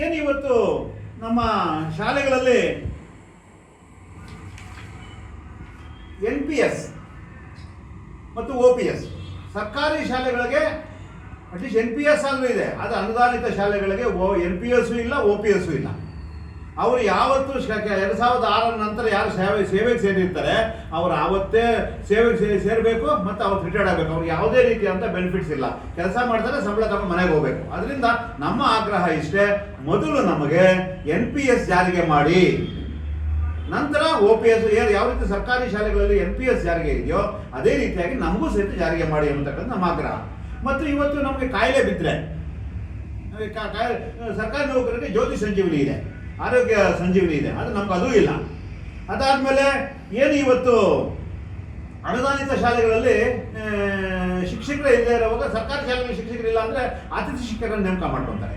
ಏನು ಇವತ್ತು ನಮ್ಮ ಶಾಲೆಗಳಲ್ಲಿ? ಎನ್ ಪಿ ಎಸ್ ಮತ್ತು ಒ ಪಿ ಎಸ್ ಸರ್ಕಾರಿ ಶಾಲೆಗಳಿಗೆ ಅಟ್ಲೀಸ್ಟ್ ಎನ್ ಪಿ ಎಸ್ ಆದರೂ ಇದೆ. ಅದು ಅನುದಾನಿತ ಶಾಲೆಗಳಿಗೆ ಓ ಎನ್ ಪಿ ಎಸ್ಸು ಇಲ್ಲ ಓ ಪಿ ಎಸ್ಸು ಇಲ್ಲ. ಅವರು ಯಾವತ್ತು ಎರಡು ಸಾವಿರದ ಆರರ ನಂತರ ಯಾರು ಸೇವೆ, ಸೇವೆಗೆ ಸೇರಿರ್ತಾರೆ, ಅವರು ಆವತ್ತೇ ಸೇವೆಗೆ ಸೇರಬೇಕು ಮತ್ತು ಅವ್ರು ರಿಟೈರ್ಡ್ ಆಗಬೇಕು. ಅವ್ರಿಗೆ ಯಾವುದೇ ರೀತಿಯಾದಂಥ ಬೆನಿಫಿಟ್ಸ್ ಇಲ್ಲ. ಕೆಲಸ ಮಾಡ್ತಾರೆ, ಸಂಬಳ ತಮ್ಮ ಮನೆಗೆ ಹೋಗ್ಬೇಕು. ಅದರಿಂದ ನಮ್ಮ ಆಗ್ರಹ ಇಷ್ಟೇ, ಮೊದಲು ನಮಗೆ ಎನ್ ಪಿ ಎಸ್ ಜಾರಿಗೆ ಮಾಡಿ. ನಂತರ ಒ ಪಿ ಎಸ್ ಯಾವ ರೀತಿ ಸರ್ಕಾರಿ ಶಾಲೆಗಳಲ್ಲಿ ಎನ್ ಪಿ ಎಸ್ ಜಾರಿಗೆ ಇದೆಯೋ, ಅದೇ ರೀತಿಯಾಗಿ ನಮಗೂ ಸಹಿತ ಜಾರಿಗೆ ಮಾಡಿ ಅನ್ನತಕ್ಕಂಥ ನಮ್ಮ ಆಗ್ರಹ. ಮತ್ತು ಇವತ್ತು ನಮಗೆ ಕಾಯಿಲೆ ಬಿದ್ದರೆ ಸರ್ಕಾರಿ ನೌಕರರಿಗೆ ಜ್ಯೋತಿ ಸಂಜೀವನಿ ಇದೆ. ಆರೋಗ್ಯ ಸಂಜೀವನಿ ಇದೆ. ಅದು ನಮ್ಗೆ ಅದೂ ಇಲ್ಲ. ಅದಾದಮೇಲೆ ಏನು ಇವತ್ತು ಅನುದಾನಿತ ಶಾಲೆಗಳಲ್ಲಿ ಶಿಕ್ಷಕರ ಶಿಕ್ಷಕರೇ ಇಲ್ಲದೆ ಇರುವಾಗ ಸರ್ಕಾರಿ ಶಾಲೆಗಳಲ್ಲಿ ಶಿಕ್ಷಕರಿಲ್ಲ ಅಂದರೆ ಅತಿಥಿ ಶಿಕ್ಷಕರನ್ನು ನೇಮಕ ಮಾಡ್ಕೊತಾರೆ.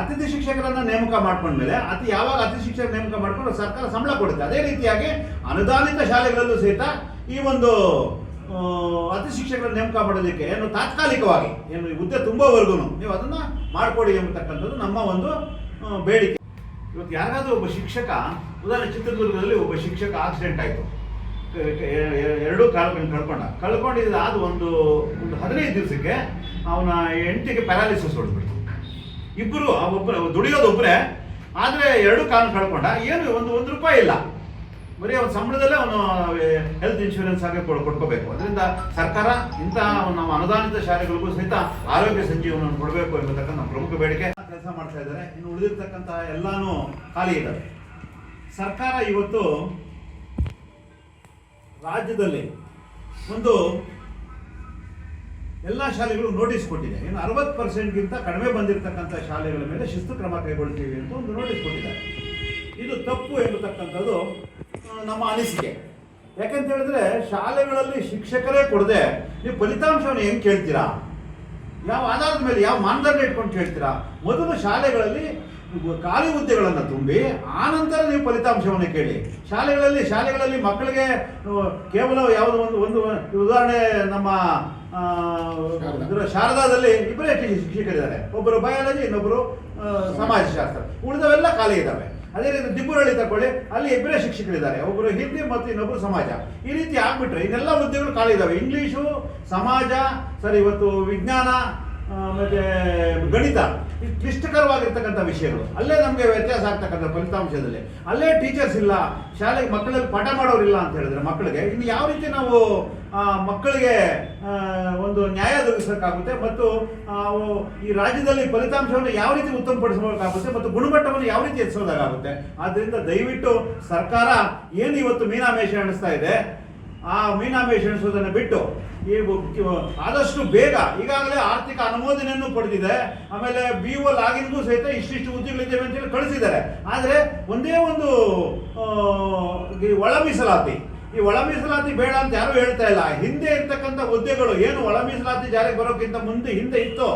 ಅತಿಥಿ ಶಿಕ್ಷಕರನ್ನ ನೇಮಕ ಮಾಡ್ಕೊಂಡ್ಮೇಲೆ ಅತಿ ಯಾವಾಗ ಅತಿಥಿ ಶಿಕ್ಷಕ ನೇಮಕ ಮಾಡ್ಕೊಂಡು ಸರ್ಕಾರ ಸಂಬಳ ಕೊಡುತ್ತೆ. ಅದೇ ರೀತಿಯಾಗಿ ಅನುದಾನಿತ ಶಾಲೆಗಳಲ್ಲೂ ಸಹಿತ ಈ ಒಂದು ಅತಿ ಶಿಕ್ಷಕರ ನೇಮಕ ಮಾಡೋದಕ್ಕೆ ಏನು ತಾತ್ಕಾಲಿಕವಾಗಿ, ಏನು ಹುದ್ದೆ ತುಂಬೋವರೆಗೂ ನೀವು ಅದನ್ನ ಮಾಡಿಕೊಡಿ ಎಂಬತಕ್ಕಂಥದ್ದು ನಮ್ಮ ಒಂದು ಬೇಡಿಕೆ. ಇವತ್ತು ಯಾರಾದರೂ ಒಬ್ಬ ಶಿಕ್ಷಕ, ಉದಾಹರಣೆ ಚಿತ್ರದುರ್ಗದಲ್ಲಿ ಒಬ್ಬ ಶಿಕ್ಷಕ ಆಕ್ಸಿಡೆಂಟ್ ಆಯಿತು. ಎರಡೂ ಕಾಲುಗಳನ್ನು ಕಳ್ಕೊಂಡ. ಕಳ್ಕೊಂಡಿದ್ದಾದ ಒಂದು ಒಂದು ಹದಿನೈದು ದಿವಸಕ್ಕೆ ಅವನ ಹೆಂಡತಿಗೆ ಪ್ಯಾರಾಲಿಸಿಸ್ ಹೊಡೆದ್ಬಿಡ್ತು. ಇಬ್ಬರು ಒಬ್ಬರು ದುಡಿಯೋದು ಒಬ್ಬರೇ ಆದರೆ ಎರಡು ಕಾಲು ಕಳ್ಕೊಂಡ. ಏನು, ಒಂದು ಒಂದು ರೂಪಾಯಿ ಇಲ್ಲ. ಬರೀ ಅವನ ಸಂಬಳದಲ್ಲೇ ಅವನು ಹೆಲ್ತ್ ಇನ್ಶೂರೆನ್ಸ್ ಆಗಿ ಕೊಡ್ ಕೊಡ್ಕೋಬೇಕು. ಅದರಿಂದ ಸರ್ಕಾರ ಇಂತಹ ನಮ್ಮ ಅನುದಾನಿತ ಶಾಲೆಗಳಿಗೂ ಸಹಿತ ಆರೋಗ್ಯ ಸಂಜೀವನವನ್ನು ಕೊಡಬೇಕು ಎಂಬತಕ್ಕಂಥ ನಮ್ಮ ಪ್ರಮುಖ ಬೇಡಿಕೆ. ಕೆಲಸ ಮಾಡ್ತಾ ಇದ್ದಾರೆ. ಇನ್ನು ಉಳಿದಿರ್ತಕ್ಕಂಥ ಎಲ್ಲಾನು ಖಾಲಿ ಇದ್ದಾವೆ ಸರ್ಕಾರ ಇವತ್ತು ರಾಜ್ಯದಲ್ಲಿ ಒಂದು ಎಲ್ಲ ಶಾಲೆಗಳು ನೋಟಿಸ್ ಕೊಟ್ಟಿದೆ. ಇನ್ನು ಅರವತ್ತು ಪರ್ಸೆಂಟ್ಗಿಂತ ಕಡಿಮೆ ಬಂದಿರತಕ್ಕಂಥ ಶಾಲೆಗಳ ಮೇಲೆ ಶಿಸ್ತು ಕ್ರಮ ಕೈಗೊಳ್ತೀವಿ ಅಂತ ಒಂದು ನೋಟಿಸ್ ಕೊಟ್ಟಿದ್ದಾರೆ. ಇದು ತಪ್ಪು ಎಂಬತಕ್ಕಂಥದ್ದು ನಮ್ಮ ಅನಿಸಿಕೆ. ಯಾಕಂತ ಹೇಳಿದ್ರೆ ಶಾಲೆಗಳಲ್ಲಿ ಶಿಕ್ಷಕರೇ ಕೊಡದೆ ನೀವು ಫಲಿತಾಂಶವನ್ನು ಹೆಂಗೆ ಕೇಳ್ತೀರಾ? ಯಾವ ಆಧಾರದ ಮೇಲೆ ಯಾವ ಮಾನದಂಡ ಇಟ್ಕೊಂಡು ಕೇಳ್ತೀರಾ? ಮೊದಲು ಶಾಲೆಗಳಲ್ಲಿ ಖಾಲಿ ಹುದ್ದೆಗಳನ್ನು ತುಂಬಿ ಆನಂತರ ನೀವು ಫಲಿತಾಂಶವನ್ನು ಕೇಳಿ. ಶಾಲೆಗಳಲ್ಲಿ ಶಾಲೆಗಳಲ್ಲಿ ಮಕ್ಕಳಿಗೆ ಕೇವಲ ಯಾವುದೋ ಒಂದು ಒಂದು ಉದಾಹರಣೆ ನಮ್ಮ ಶಾರದಾದಲ್ಲಿ ಇಬ್ಬರೇ ಶಿಕ್ಷಕರಿದ್ದಾರೆ. ಒಬ್ಬರು ಬಯಾಲಜಿ ಇನ್ನೊಬ್ಬರು ಸಮಾಜಶಾಸ್ತ್ರ. ಉಳಿದವೆಲ್ಲ ಖಾಲಿ ಇದ್ದಾವೆ. ಅದೇ ರೀತಿ ದಿಬ್ಬುರಳ್ಳಿ ತಗೊಳ್ಳಿ ಅಲ್ಲಿ ಇಬ್ಬರೇ ಶಿಕ್ಷಕರಿದ್ದಾರೆ. ಒಬ್ಬರು ಹಿಂದಿ ಮತ್ತು ಇನ್ನೊಬ್ಬರು ಸಮಾಜ. ಈ ರೀತಿ ಆಗ್ಬಿಟ್ರೆ ಇನ್ನೆಲ್ಲ ಹುದ್ದೆಗಳು ಖಾಲಿ ಇದ್ದಾವೆ ಇಂಗ್ಲೀಷು, ಸಮಾಜ, ಸರಿ, ಇವತ್ತು ವಿಜ್ಞಾನ ಮತ್ತೆ ಗಣಿತ ಕ್ಲಿಷ್ಟಕರವಾಗಿರ್ತಕ್ಕಂಥ ವಿಷಯಗಳು. ಅಲ್ಲೇ ನಮಗೆ ವ್ಯತ್ಯಾಸ ಆಗ್ತಕ್ಕಂಥ ಫಲಿತಾಂಶದಲ್ಲಿ. ಅಲ್ಲೇ ಟೀಚರ್ಸ್ ಇಲ್ಲ, ಶಾಲೆಗೆ ಮಕ್ಕಳಲ್ಲಿ ಪಾಠ ಮಾಡೋರಿಲ್ಲ ಅಂತ ಹೇಳಿದ್ರೆ ಮಕ್ಕಳಿಗೆ, ಇನ್ನು ಯಾವ ರೀತಿ ನಾವು ಮಕ್ಕಳಿಗೆ ಒಂದು ನ್ಯಾಯ ಒದಗಿಸೋಕ್ಕಾಗುತ್ತೆ ಮತ್ತು ಈ ರಾಜ್ಯದಲ್ಲಿ ಫಲಿತಾಂಶವನ್ನು ಯಾವ ರೀತಿ ಉತ್ತಮಪಡಿಸಬೇಕಾಗುತ್ತೆ ಮತ್ತು ಗುಣಮಟ್ಟವನ್ನು ಯಾವ ರೀತಿ ಹೆಚ್ಚಿಸೋದಾಗುತ್ತೆ ಆದ್ದರಿಂದ ದಯವಿಟ್ಟು ಸರ್ಕಾರ ಏನು ಇವತ್ತು ಮೀನಾಮೇಷ ಅಣಿಸ್ತಾ ಇದೆ ಆ ಮೀನಾಮೇಶ ಎಣಿಸೋದನ್ನು ಬಿಟ್ಟು ಈ ಆದಷ್ಟು ಬೇಗ ಈಗಾಗಲೇ ಆರ್ಥಿಕ ಅನುಮೋದನೆಯನ್ನು ಪಡೆದಿದೆ. ಆಮೇಲೆ ಬಿ ಒ ಲಾಗಿನ್ಗೂ ಸಹಿತ ಇಷ್ಟಿಷ್ಟು ಹುದ್ದೆಗಳಿದ್ದೇವೆ ಅಂತೇಳಿ ಕಳಿಸಿದ್ದಾರೆ. ಆದರೆ ಒಂದೇ ಒಂದು ಈ ಒಳ ಮೀಸಲಾತಿ ಈ ಒಳ ಮೀಸಲಾತಿ ಬೇಡ ಅಂತ ಯಾರು ಹೇಳ್ತಾ ಇಲ್ಲ. ಹಿಂದೆ ಇರ್ತಕ್ಕಂಥ ಹುದ್ದೆಗಳು ಏನು ಒಳ ಮೀಸಲಾತಿ ಜಾರಿಗೆ ಬರೋಕ್ಕಿಂತ ಮುಂದೆ ಹಿಂದೆ ಇತ್ತು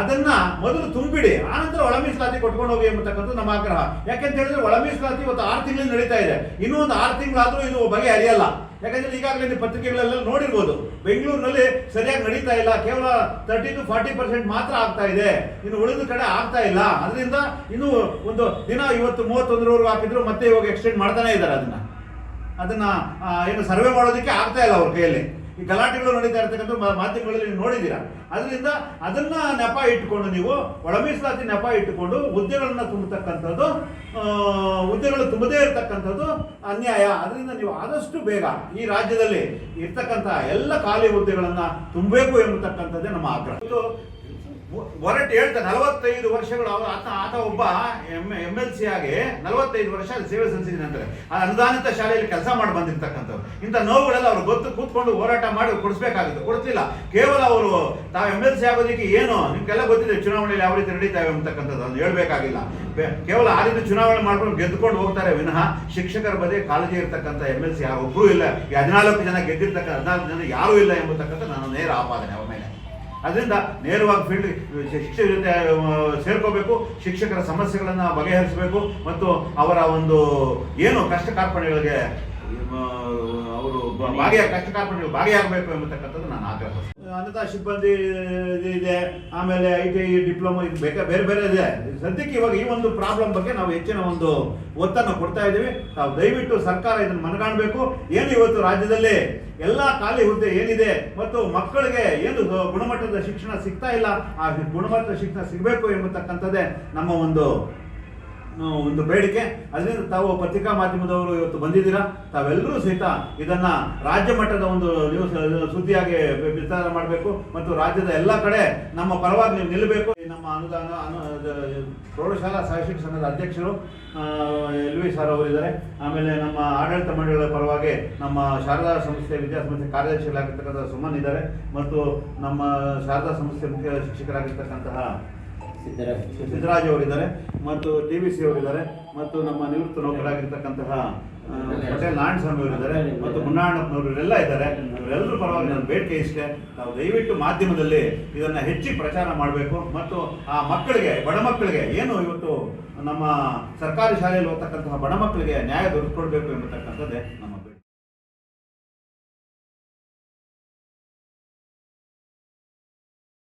ಅದನ್ನ ಮೊದಲು ತುಂಬಿಡಿ, ಆನಂತರ ಒಳ ಮೀಸಲಾತಿ ಕೊಟ್ಕೊಂಡು ಹೋಗಿ ಎಂಬತಕ್ಕಂಥ ನಮ್ಮ ಆಗ್ರಹ. ಯಾಕೆಂತ ಹೇಳಿದ್ರೆ ಒಳ ಮೀಸಲಾತಿ ಇವತ್ತು ಆರು ತಿಂಗಳು ನಡೀತಾ ಇದೆ. ಇನ್ನೂ ಒಂದು ಆರು ತಿಂಗಳಾದ್ರೂ ಇದು ಬಗೆ ಹರಿಯಲ್ಲ. ಯಾಕಂದ್ರೆ ಈಗಾಗಲೇ ನೀವು ಪತ್ರಿಕೆಗಳೆಲ್ಲ ನೋಡಿರ್ಬೋದು, ಬೆಂಗಳೂರಿನಲ್ಲಿ ಸರಿಯಾಗಿ ನಡೀತಾ ಇಲ್ಲ. ಕೇವಲ ತರ್ಟಿ ಟು ಫಾರ್ಟಿ ಪರ್ಸೆಂಟ್ ಮಾತ್ರ ಆಗ್ತಾ ಇದೆ. ಇನ್ನು ಉಳಿದ ಕಡೆ ಆಗ್ತಾ ಇಲ್ಲ. ಅದರಿಂದ ಇನ್ನು ಒಂದು ದಿನ ಇವತ್ತು ಮೂವತ್ತೊಂದರವರೆಗೂ ಹಾಕಿದ್ರು, ಮತ್ತೆ ಇವಾಗ ಎಕ್ಸ್ಟೆಂಡ್ ಮಾಡ್ತಾನೆ ಇದ್ದಾರೆ ಅದನ್ನ. ಅದನ್ನ ಏನು ಸರ್ವೆ ಮಾಡೋದಕ್ಕೆ ಆಗ್ತಾ ಇಲ್ಲ ಅವ್ರ ಕೈಯಲ್ಲಿ. ಈ ಗಲಾಟೆಗಳು ನಡೀತಾ ಇರ್ತಕ್ಕಂಥ ಮಾಧ್ಯಮಗಳಲ್ಲಿ ನೀವು ನೋಡಿದ್ದೀರಾ? ಅದರಿಂದ ಅದನ್ನ ನೆಪ ಇಟ್ಟುಕೊಂಡು ನೀವು, ಒಳಮೀಸಲಾತಿ ನೆಪ ಇಟ್ಟುಕೊಂಡು ಹುದ್ದೆಗಳನ್ನ ತುಂಬತಕ್ಕಂಥದ್ದು ಹುದ್ದೆಗಳು ತುಂಬದೇ ಇರತಕ್ಕಂಥದ್ದು ಅನ್ಯಾಯ. ಅದರಿಂದ ನೀವು ಆದಷ್ಟು ಬೇಗ ಈ ರಾಜ್ಯದಲ್ಲಿ ಇರ್ತಕ್ಕಂಥ ಎಲ್ಲ ಖಾಲಿ ಹುದ್ದೆಗಳನ್ನ ತುಂಬಬೇಕು ಎಂಬತಕ್ಕಂಥದ್ದೇ ನಮ್ಮ ಆಗ್ರಹ. ಇದು ಹೊರಟು ಹೇಳ್ತಾ ನಲವತ್ತೈದು ವರ್ಷಗಳು ಅವರು ಆತ ಆತ ಒಬ್ಬ ಎಂ ಎಂ ಎಲ್ ಸಿ ಆಗಿ ನಲವತ್ತೈದು ವರ್ಷ ಅಲ್ಲಿ ಸೇವೆ ಸಲ್ಲಿಸಿದ್ದೀನಿ ಆ ಅನುದಾನಿತ ಶಾಲೆಯಲ್ಲಿ ಕೆಲಸ ಮಾಡಿ ಬಂದಿರ್ತಕ್ಕಂಥವ್ರು. ಇಂಥ ನೋವುಗಳೆಲ್ಲ ಅವ್ರು ಗೊತ್ತು, ಕೂತ್ಕೊಂಡು ಹೋರಾಟ ಮಾಡಿ ಕೊಡಿಸ್ಬೇಕಾಗಿತ್ತು. ಕೊಡ್ತಿಲ್ಲ. ಕೇವಲ ಅವರು ತಾವು ಎಂ ಎಲ್ ಸಿ ಆಗೋದಕ್ಕೆ ಏನು, ನಿಮ್ಗೆಲ್ಲ ಗೊತ್ತಿದೆ ಚುನಾವಣೆಯಲ್ಲಿ ಯಾವ ರೀತಿ ನಡೀತಾವೆ ಅಂತಕ್ಕಂಥದ್ದು, ಅದನ್ನು ಹೇಳ್ಬೇಕಾಗಿಲ್ಲ. ಕೇವಲ ಆ ರೀತಿ ಚುನಾವಣೆ ಮಾಡ್ಕೊಂಡು ಗೆದ್ದುಕೊಂಡು ಹೋಗ್ತಾರೆ ವಿನಃ ಶಿಕ್ಷಕರ ಬಗ್ಗೆ ಕಾಳಜಿ ಇರ್ತಕ್ಕಂಥ ಎಂ ಎಲ್ ಸಿ ಯಾರೊಬ್ಬರೂ ಇಲ್ಲ. ಈ ಹದಿನಾಲ್ಕು ಜನ ಗೆದ್ದಿರ್ತಕ್ಕಂಥ ಹದಿನಾಲ್ಕು ಜನ ಯಾರೂ ಇಲ್ಲ ಎಂಬತಕ್ಕಂಥ ನಾನು ನೇರ ಆಪಾದನೆ ಮೇಲೆ. ಅದರಿಂದ ನೇರವಾಗಿ ಫೀಲ್ಡ್ ಶಿಕ್ಷಕರ ಜೊತೆ ಸೇರ್ಕೋಬೇಕು, ಶಿಕ್ಷಕರ ಸಮಸ್ಯೆಗಳನ್ನು ಬಗೆಹರಿಸಬೇಕು, ಮತ್ತು ಅವರ ಒಂದು, ಏನು ಕಷ್ಟ ಬ- ಭಾಗಿಯ ಕಷ್ಟ ಕಾರ್ಪಣ್ಯಗಳು ಭಾಗಿಯಾಗಬೇಕು ಎಂಬತಕ್ಕಂಥದ್ದು ನಾನು ಆಗ್ರಹ ಅನ್ನದ ಸಿಬ್ಬಂದಿ ಇದೆ ಆಮೇಲೆ ಐ ಟಿ ಐ ಡಿಪ್ಲೊಮಾ ಇದು ಬೇಕಾ, ಬೇರೆ ಬೇರೆ ಇದೆ. ಸದ್ಯಕ್ಕೆ ಇವಾಗ ಈ ಒಂದು ಪ್ರಾಬ್ಲಮ್ ಬಗ್ಗೆ ನಾವು ಹೆಚ್ಚಿನ ಒಂದು ಒತ್ತನ್ನು ಕೊಡ್ತಾ ಇದ್ದೀವಿ. ನಾವು ದಯವಿಟ್ಟು ಸರ್ಕಾರ ಇದನ್ನು ಮನಗಾಣಬೇಕು. ಏನು ಇವತ್ತು ರಾಜ್ಯದಲ್ಲಿ ಎಲ್ಲ ಖಾಲಿ ಹುದ್ದೆ ಏನಿದೆ ಮತ್ತು ಮಕ್ಕಳಿಗೆ ಏನು ಗುಣಮಟ್ಟದ ಶಿಕ್ಷಣ ಸಿಗ್ತಾ ಇಲ್ಲ, ಆ ಗುಣಮಟ್ಟದ ಶಿಕ್ಷಣ ಸಿಗಬೇಕು ಎಂಬತಕ್ಕಂಥದ್ದೇ ನಮ್ಮ ಒಂದು ಒಂದು ಬೇಡಿಕೆ. ಅದರಿಂದ ತಾವು ಪತ್ರಿಕಾ ಮಾಧ್ಯಮದವರು ಇವತ್ತು ಬಂದಿದ್ದೀರಾ? ತಾವೆಲ್ಲರೂ ಸಹಿತ ಇದನ್ನ ರಾಜ್ಯ ಮಟ್ಟದ ಒಂದು ನ್ಯೂಸ್ ಸುದ್ದಿಯಾಗಿ ವಿಸ್ತಾರ ಮಾಡಬೇಕು ಮತ್ತು ರಾಜ್ಯದ ಎಲ್ಲ ಕಡೆ ನಮ್ಮ ಪರವಾಗಿ ನೀವು ನಿಲ್ಲಬೇಕು ನಮ್ಮ ಅನುದಾನ, ಅನು ಪ್ರೌಢಶಾಲಾ ಸಹಶಿಕ್ಷಣ ಸಂಘದ ಅಧ್ಯಕ್ಷರು ಎಲ್ ವಿ ಸರ್ ಅವರಿದ್ದಾರೆ. ಆಮೇಲೆ ನಮ್ಮ ಆಡಳಿತ ಮಂಡಳಿಗಳ ಪರವಾಗಿ ನಮ್ಮ ಶಾರದಾ ಸಂಸ್ಥೆ ವಿದ್ಯಾಸಂಸ್ಥೆ ಕಾರ್ಯದರ್ಶಿಗಳಾಗಿರ್ತಕ್ಕಂಥ ಸುಮನ್ ಇದ್ದಾರೆ ಮತ್ತು ನಮ್ಮ ಶಾರದಾ ಸಂಸ್ಥೆ ಮುಖ್ಯ ಶಿಕ್ಷಕರಾಗಿರ್ತಕ್ಕಂತಹ ಸಿದ್ದರಾಜ್ ಅವರಿದ್ದಾರೆ ಮತ್ತು ಟಿ ವಿ ಸಿ ಅವರಿದ್ದಾರೆ ಮತ್ತು ನಮ್ಮ ನಿವೃತ್ತ ನೌಕರಾಗಿರ್ತಕ್ಕಂತಹ ಪಟೇಲ್ ನಾರಾಯಣ ಸ್ವಾಮಿ ಅವರಿದ್ದಾರೆ ಮತ್ತು ಮುನ್ನಾಣಪ್ಪನವರು ಇವರೆಲ್ಲ ಇದ್ದಾರೆ. ಇವರೆಲ್ಲರೂ ಪರವಾಗಿ ನನ್ನ ಬೇಡಿಕೆ ಇಷ್ಟೇ. ನಾವು ದಯವಿಟ್ಟು ಮಾಧ್ಯಮದಲ್ಲಿ ಇದನ್ನು ಹೆಚ್ಚಿ ಪ್ರಚಾರ ಮಾಡಬೇಕು. ಮತ್ತು ಆ ಮಕ್ಕಳಿಗೆ, ಬಡ ಮಕ್ಕಳಿಗೆ ಏನು ಇವತ್ತು ನಮ್ಮ ಸರ್ಕಾರಿ ಶಾಲೆಯಲ್ಲಿ ಓದ್ತಕ್ಕಂತಹ ಬಡ ಮಕ್ಕಳಿಗೆ ನ್ಯಾಯ ದೊರಕಿಕೊಡ್ಬೇಕು ಎಂಬತಕ್ಕಂಥದ್ದೇ ನಮ್ಮ